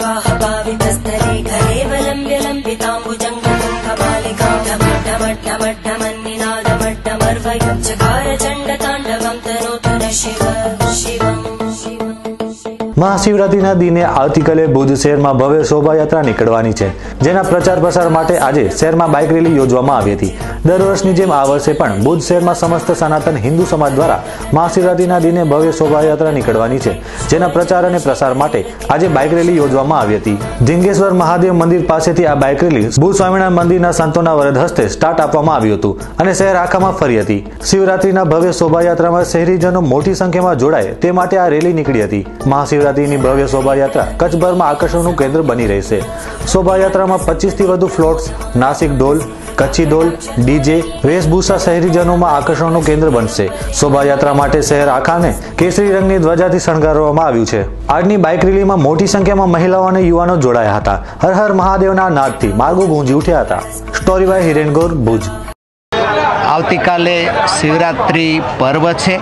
जातवेगदप्रवाहपावितस्तरे घलेवलम्ब्य लम्बिताम्बुजं कालिका टमट्टमट्टमट्टमन्दिनाथमट्टमर्वयञ्च મહાશિવરાત્રિના દિને આવતીકાલે ભુજ શહેરમાં ભવ્ય શોભાયાત્રા નીકળવાની છે, જેના પ્રચાર પ્રસાર માટે આજે શહેરમાં બાઇક રેલી યોજવામાં આવી હતી. દર વર્ષની જેમ આ વર્ષે પણ ભુજ શહેરમાં સમસ્ત સનાતન હિન્દુ સમાજ દ્વારા મહાશિવરાત્રિના દિને ભવ્ય શોભાયાત્રા નીકળવાની છે, જેના પ્રચાર અને પ્રસાર માટે આજે બાઇક રેલી યોજવામાં આવી હતી. ઢીંગેશ્વર મહાદેવ મંદિર પાસેથી આ બાઇક રેલી ભુજ સ્વામિનારાયણ મંદિરના સંતોના વરદ હસ્તે સ્ટાર્ટ આપવામાં આવ્યું હતું અને શહેર આખામાં ફરી હતી. શિવરાત્રિના ભવ્ય શોભાયાત્રામાં શહેરીજનો મોટી સંખ્યામાં જોડાય તે માટે આ રેલી નીકળી હતી. મહાશિવરાત્રિની ભવ્ય શોભાયાત્રા કચ્છભરમાં આકર્ષણનું કેન્દ્ર બની રહેશે. શોભાયાત્રામાં પચીસથી વધુ ફ્લોટ્સ, નાસિક ઢોલ કચ્છી ઢોલ ડીજે, વેશભૂષા શહેરીજનોમાં આકર્ષણનું કેન્દ્ર બનશે. શોભાયાત્રા માટે શહેર આખાને કેસરી રંગની ધ્વજાથી શણગારવામાં આવ્યું છે. આજની બાઇક રેલીમાં મોટી સંખ્યામાં મહિલાઓ અને યુવાનો જોડાયા હતા. હર હર મહાદેવના નાદથી માર્ગો ગુંજી ઉઠ્યા હતા. Story by Hiren Bhuj. આવતીકાલે શિવરાત્રિ પર્વ છે.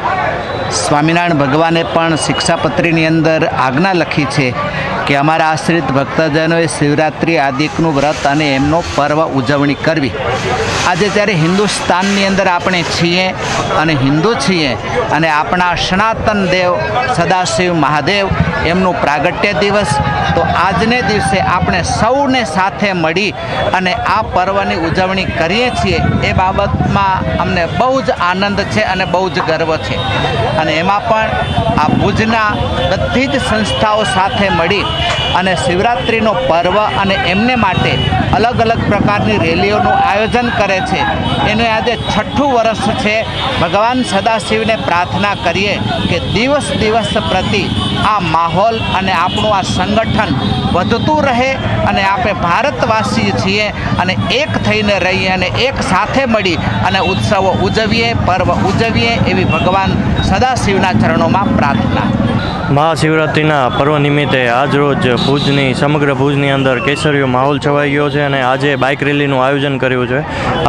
સ્વામિનારાયણ ભગવાને પણ શિક્ષાપત્રીની અંદર આજ્ઞા લખી છે. કે અમારા આશ્રિત ભક્તજનોએ શિવરાત્રિ આદિકનું વ્રત અને એમનો પર્વ ઉજવણી કરવી. આજે જ્યારે હિન્દુસ્તાનની અંદર આપણે છીએ અને હિન્દુ છીએ અને આપણા સનાતન દેવ સદાશિવ મહાદેવ એમનું પ્રાગટ્ય દિવસ, તો આજને દિવસે આપણે સૌને સાથે મળી અને આ પર્વની ઉજવણી કરીએ છીએ એ બાબતમાં અમને બહુ જ આનંદ છે અને બહુ જ ગર્વ છે. અને એમાં પણ આ ભુજના બધી જ સંસ્થાઓ સાથે મળી અને શિવરાત્રિનો પર્વ અને એમને માટે અલગ અલગ પ્રકારની રેલીઓનું આયોજન કરે છે. એનું આજે છઠ્ઠું વર્ષ છે. ભગવાન સદાશિવને પ્રાર્થના કરીએ કે દિવસ દિવસ પ્રતિ આ માહોલ અને આપણું આ સંગઠન વધતું રહે અને આપણે ભારતવાસી છીએ અને એક થઈને રહીએ અને એક સાથે મળી અને ઉત્સવો ઉજવીએ, પર્વ ઉજવીએ એવી ભગવાન સદાશિવના ચરણોમાં પ્રાર્થના. મહાશિવરાત્રિના પર્વ નિમિત્તે આજરોજ ભુજની, સમગ્ર ભુજની અંદર કેસરીયો માહોલ છવાઈ ગયો છે અને આજે બાઇક રેલીનું આયોજન કર્યું છે.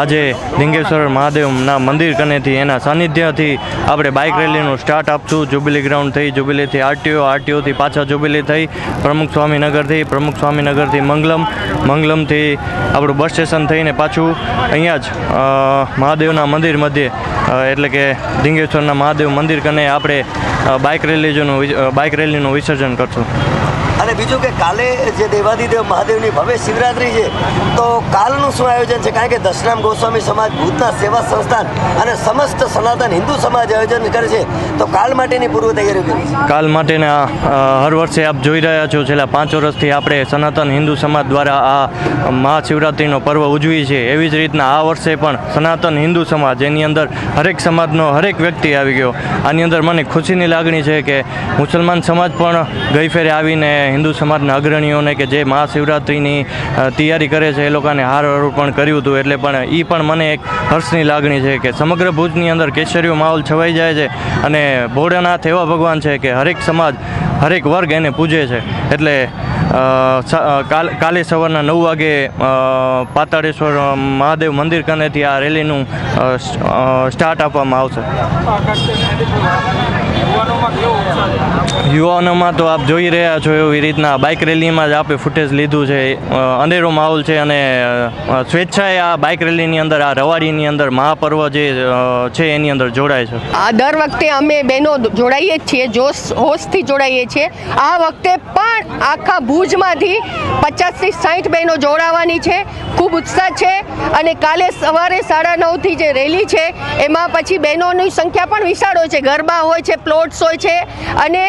આજે લિંગેશ્વર મહાદેવના મંદિર કનેથી એના સાનિધ્યથી આપણે બાઇક રેલીનું સ્ટાર્ટ આપશું. જુબિલી ગ્રાઉન્ડ થઈ જુબિલીથી આરટીઓ આરટીઓથી પાછા જુબિલી થઈ, પ્રમુખ સ્વામીનગરથી પ્રમુખ સ્વામીનગરથી મંગલમ, મંગલમથી આપણું બસ સ્ટેશન થઈને પાછું અહીંયા જ મહાદેવના મંદિર મધ્યે એટલે કે લિંગેશ્વરના મહાદેવ મંદિર કને આપણે બાઇક રેલીનું બાઇક રેલીનું વિસર્જન કરશું. બીજું કે કાલે જે દેવાદિદેવ મહાદેવની ભવ્ય શિવરાત્રિ છે, તો કાલનું શું આયોજન છે? કારણ કે દશરામ ગોસ્વામી સમાજ ભૂતના સેવા સંસ્થાન અને સમસ્ત સનાતન હિન્દુ સમાજ આયોજન કરે છે. તો કાલ માટેની પૂર્વ તૈયારી કરી કાલ માટેના હર વર્ષે આપ જોઈ રહ્યા છો, છેલ્લા પાંચ વર્ષથી આપણે સનાતન હિન્દુ સમાજ દ્વારા આ મહાશિવરાત્રિનો પર્વ ઉજવી છે એવી જ રીતના આ વર્ષે પણ સનાતન હિન્દુ સમાજ, એની અંદર હરેક સમાજનો હરેક વ્યક્તિ આવી ગયો. આની અંદર મને ખુશીની લાગણી છે કે મુસલમાન સમાજ પણ ગઈ ફેરે આવીને હિન્દુ સમાજના અગ્રણીઓને કે જે મહાશિવરાત્રિની તૈયારી કરે છે એ લોકોને હાર અર્પણ કર્યું હતું એટલે પણ એ પણ મને એક હર્ષની લાગણી છે કે સમગ્ર ભુજની અંદર કેસરીયો માહોલ છવાઈ જાય છે અને ભોળાનાથ એવા ભગવાન છે કે હરેક સમાજ, હરેક વર્ગ એને પૂજે છે. એટલે કાલ સવારના નવ વાગે પાતાળેશ્વર મહાદેવ મંદિર કનેથી આ રેલીનું સ્ટાર્ટ આપવામાં આવશે. યુવાનોમાં તો આપ જોઈ રહ્યા છો એવી રીતના બાઇક રેલીમાં જ આપણે ફૂટેજ લીધું છે. અંધેરો માહોલ છે અને સ્વેચ્છાએ આ બાઇક રેલીની અંદર, આ રવાડીની અંદર મહાપર્વ જે છે એની અંદર જોડાય છે. આ દર વખતે અમે બહેનો જોડાઈએ જ છીએ, જોશ, હોશથી જોડાઈએ છીએ. આ વખતે પણ આખા ભુજમાંથી પચાસથી સાઠ બહેનો જોડાવાની છે. ખૂબ ઉત્સાહ છે અને કાલે સવારે સાડા નવથી જે રેલી છે, એમાં પછી બહેનોની સંખ્યા પણ વિશાળ હોય છે. ગરબા હોય છે પ્લોટ્સ હોય છે અને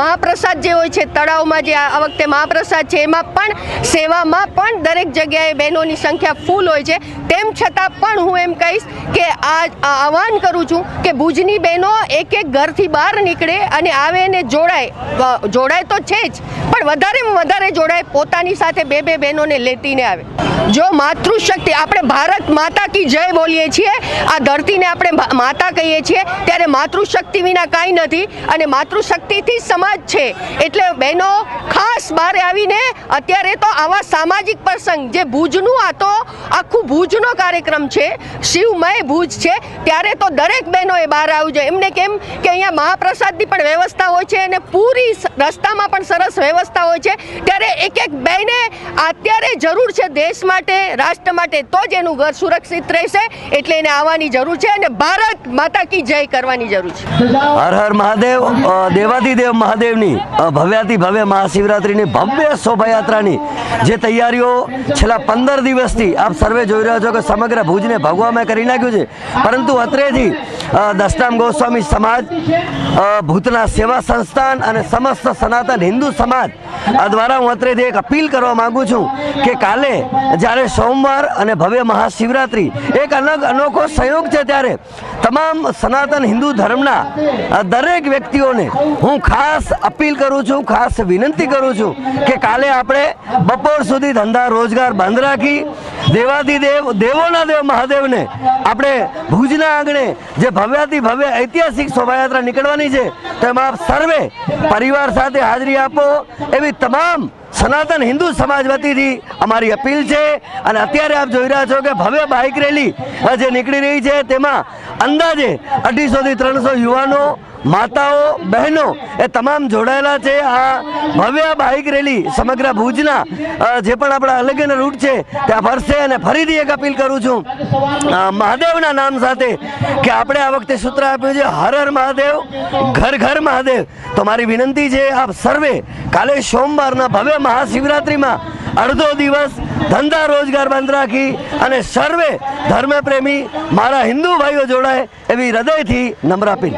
મહાપ્રસાદ જે હોય છે, તળાવમાં જે આ વખતે મહાપ્રસાદ છે, એમાં પણ સેવામાં પણ દરેક જગ્યાએ બહેનોની સંખ્યા ફૂલ હોય છે. તેમ છતાં પણ હું એમ કહીશ કે આ આહવાન કરું છું કે ભુજની બહેનો એક એક ઘરથી બહાર નીકળે અને આવે ને જોડાય. જોડાય તો છે જ, પણ વધારેમાં વધારે જોડાય પોતાની સાથે બે બે બહેનોને લેતીને આવે. જો માતૃશક્તિ, આપણે ભારત માતા કી જય બોલીએ છીએ, આ ધરતીને આપણે માતા કહીએ છીએ, ત્યારે માતૃશક્તિ વિના કાંઈ નથી અને માતૃશક્તિથી સમાજ છે. એટલે બહેનો ખાસ બહાર આવીને અત્યારે તો આવા સામાજિક પ્રસંગ જે ભુજનું આ તો આખું ભુજનો કાર્યક્રમ છે. શિવમય ભુજ છે. ત્યારે તો દરેક બહેનોએ બહાર આવવું જોઈએ. એમને કેમ કે અહીંયા મહાપ્રસાદની પણ વ્યવસ્થા હોય છે અને પૂરી રસ્તામાં પણ સરસ વ્યવસ્થા હોય છે. ત્યારે એક એક બહેને અત્યારે જરૂર છે દેશ માટે રાષ્ટ્ર માટે તો જ એનું ઘર સુરક્ષિત રહેશે. એટલે એને આવવાની જરૂર છે અને ભારત માતા કી જય કરવાની જરૂર છે. હર હર મહાદેવ અ, દેવાધિદેવ મહાદેવની ભવ્યાતિ ભવ્ય મહાશિવરાત્રિની ભવ્ય શોભાયાત્રાની જે તૈયારીઓ છેલ્લા પંદર દિવસથી આપ સર્વે જોઈ રહ્યા છો કે સમગ્ર ભુજને ભગવામાં કરી નાખ્યું છે. પરંતુ અત્રેથી દશરામ ગોસ્વામી સમાજ ભૂતના સેવા સંસ્થાન અને સમસ્ત સનાતન હિન્દુ સમાજ આ દ્વારા હું અત્રેથી એક અપીલ કરવા માગું છું કે કાલે જ્યારે સોમવાર અને ભવ્ય મહાશિવરાત્રિ એક અલગ અનોખો સંયોગ છે ત્યારે તમામ સનાતન હિન્દુ ધર્મના દરેક વ્યક્તિઓને હું ખાસ અપીલ કરું છું, ખાસ વિનંતી કરું છું કે કાલે આપણે બપોર સુધી ધંધા રોજગાર બંધ રાખી દેવાધિદેવ દેવોના દેવ મહાદેવને. આપણે ભુજના આંગણે જે ભવ્યાથી ભવ્ય ઐતિહાસિક શોભાયાત્રા નીકળવાની છે તેમાં સર્વે પરિવાર સાથે હાજરી આપો. એવી તમામ સનાતન હિન્દુ સમાજ વતીથી અમારી અપીલ છે. અને અત્યારે આપ જોઈ રહ્યા છો કે ભવ્ય બાઇક રેલી જે નીકળી રહી છે, તેમાં અંદાજે અઢીસોથી ત્રણસો યુવાનો, માતાઓ, બહેનો એ તમામ જોડાયેલા છે. આ ભવ્ય બાઇક રેલી સમગ્ર ભુજના જે પણ આપણા અલગ રૂટ છે, ત્યાં ફરશે અને ફરીથી એક અપીલ કરું છું મહાદેવના નામ સાથે કે આપણે આ વખતે સૂત્ર આપ્યું છે, હર હર મહાદેવ, ઘર ઘર મહાદેવ. તો મારી વિનંતી છે, આપ સર્વે કાલે સોમવારના ભવ્ય મહાશિવરાત્રિમાં અડધો દિવસ ધંધા રોજગાર બંધ રાખી અને સર્વે ધર્મપ્રેમી મારા હિન્દુ ભાઈઓ જોડાય એવી હૃદયથી નમ્ર અપીલ.